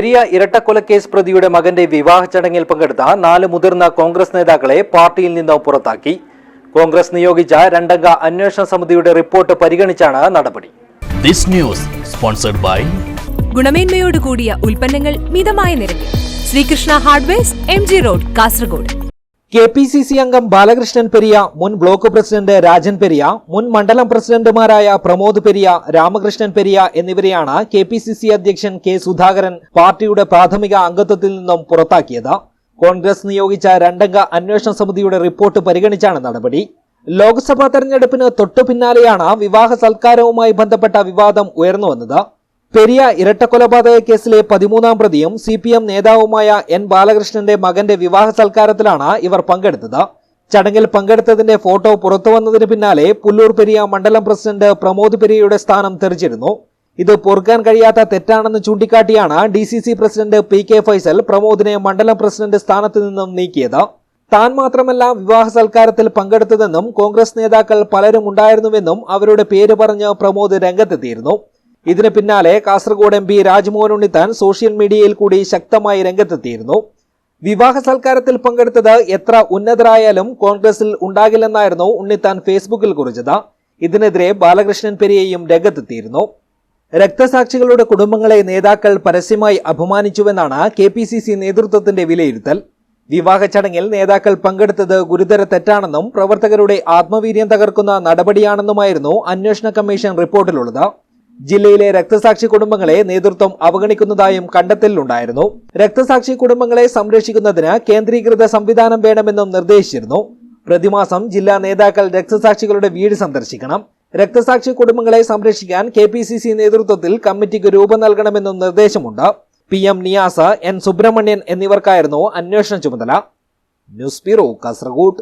പെരിയ ഇരട്ടക്കൊലക്കേസ് പ്രതിയുടെ മകന്റെ വിവാഹ ചടങ്ങിൽ പങ്കെടുത്ത നാല് മുതിർന്ന കോൺഗ്രസ് നേതാക്കളെ പാർട്ടിയിൽ നിന്ന് പുറത്താക്കി. കോൺഗ്രസ് നിയോഗിച്ച രണ്ടംഗ അന്വേഷണ സമിതിയുടെ റിപ്പോർട്ട് പരിഗണിച്ചാണ് നടപടി. This news sponsored by ഗുണമേന്മയോട് കൂടിയ ഉൽപ്പന്നങ്ങൾ മിതമായ നിരക്കിൽ. Sreekrishna hardware M G road Kasaragod. K P C C അംഗം ബാലകൃഷ്ണൻ പെരിയ മുൻ ബ്ലോക്ക് പ്രസിഡന്റ് രാജൻ പെരിയ മുൻ മണ്ഡലം പ്രസിഡന്റുമാരായ പ്രമോദ് പെരിയ രാമകൃഷ്ണൻ പെരിയ എന്നിവരെയാണ് കെ പി സി സി അധ്യക്ഷൻ കെ സുധാകരൻ പാർട്ടിയുടെ പ്രാഥമിക അംഗത്വത്തിൽ നിന്നും പുറത്താക്കിയത്. കോൺഗ്രസ് നിയോഗിച്ച രണ്ടംഗ അന്വേഷണ സമിതിയുടെ റിപ്പോർട്ട് പരിഗണിച്ചാണ് നടപടി. ലോക്സഭാ തെരഞ്ഞെടുപ്പിന് തൊട്ടു പിന്നാലെയാണ് വിവാഹ സൽക്കാരവുമായി ബന്ധപ്പെട്ട വിവാദം ഉയർന്നുവന്നത് പെരിയ ഇരട്ടക്കൊലപാതക കേസിലെ പതിമൂന്നാം പ്രതിയും സി പി എം നേതാവുമായ എൻ ബാലകൃഷ്ണന്റെ മകന്റെ വിവാഹ സൽക്കാരത്തിലാണ് ഇവർ പങ്കെടുത്തത്. ചടങ്ങിൽ പങ്കെടുത്തതിന്റെ ഫോട്ടോ പുറത്തുവന്നതിന് പിന്നാലെ പുല്ലൂർ പെരിയ മണ്ഡലം പ്രസിഡന്റ് പ്രമോദ് പെരിയയുടെ സ്ഥാനം തെറിച്ചിരുന്നു. ഇത് പൊറുക്കാൻ കഴിയാത്ത തെറ്റാണെന്ന് ചൂണ്ടിക്കാട്ടിയാണ് D C C president P K Faisal പ്രമോദിനെ മണ്ഡലം പ്രസിഡന്റ് സ്ഥാനത്ത് നിന്നും നീക്കിയത്. താൻ മാത്രമല്ല വിവാഹ സൽക്കാരത്തിൽ പങ്കെടുത്തതെന്നും കോൺഗ്രസ് നേതാക്കൾ പലരും ഉണ്ടായിരുന്നുവെന്നും അവരുടെ പേര് പറഞ്ഞ് പ്രമോദ് രംഗത്തെത്തിയിരുന്നു. ഇതിന് പിന്നാലെ Kasaragod M P Rajmohan Unnithan social മീഡിയയിൽ കൂടി ശക്തമായി രംഗത്തെത്തിയിരുന്നു. വിവാഹ സൽക്കാരത്തിൽ പങ്കെടുത്തത് എത്ര ഉന്നതരായാലും കോൺഗ്രസിൽ ഉണ്ടാകില്ലെന്നായിരുന്നു ഉണ്ണിത്താൻ ഫേസ്ബുക്കിൽ കുറിച്ചത്. ഇതിനെതിരെ ബാലകൃഷ്ണൻ പെരിയയും രംഗത്തെത്തിയിരുന്നു. രക്തസാക്ഷികളുടെ കുടുംബങ്ങളെ നേതാക്കൾ പരസ്യമായി അപമാനിച്ചുവെന്നാണ് കെ പി സി സി നേതൃത്വത്തിന്റെ വിലയിരുത്തൽ. വിവാഹ ചടങ്ങിൽ നേതാക്കൾ പങ്കെടുത്തത് ഗുരുതര തെറ്റാണെന്നും പ്രവർത്തകരുടെ ആത്മവീര്യം തകർക്കുന്ന നടപടിയാണെന്നുമായിരുന്നു അന്വേഷണ കമ്മീഷൻ റിപ്പോർട്ടിലുള്ളത്. ജില്ലയിലെ രക്തസാക്ഷി കുടുംബങ്ങളെ നേതൃത്വം അവഗണിക്കുന്നതായും കണ്ടെത്തലിലുണ്ടായിരുന്നു. രക്തസാക്ഷി കുടുംബങ്ങളെ സംരക്ഷിക്കുന്നതിന് കേന്ദ്രീകൃത സംവിധാനം വേണമെന്നും നിർദ്ദേശിച്ചിരുന്നു. പ്രതിമാസം ജില്ലാ നേതാക്കൾ രക്തസാക്ഷികളുടെ വീട് സന്ദർശിക്കണം. രക്തസാക്ഷി കുടുംബങ്ങളെ സംരക്ഷിക്കാൻ കെ പി സി സി നേതൃത്വത്തിൽ കമ്മിറ്റിക്ക് രൂപം നൽകണമെന്നും നിർദ്ദേശമുണ്ട്. P M Niyas N Subramanian എന്നിവർക്കായിരുന്നു അന്വേഷണ ചുമതല. News bureau Kasaragod.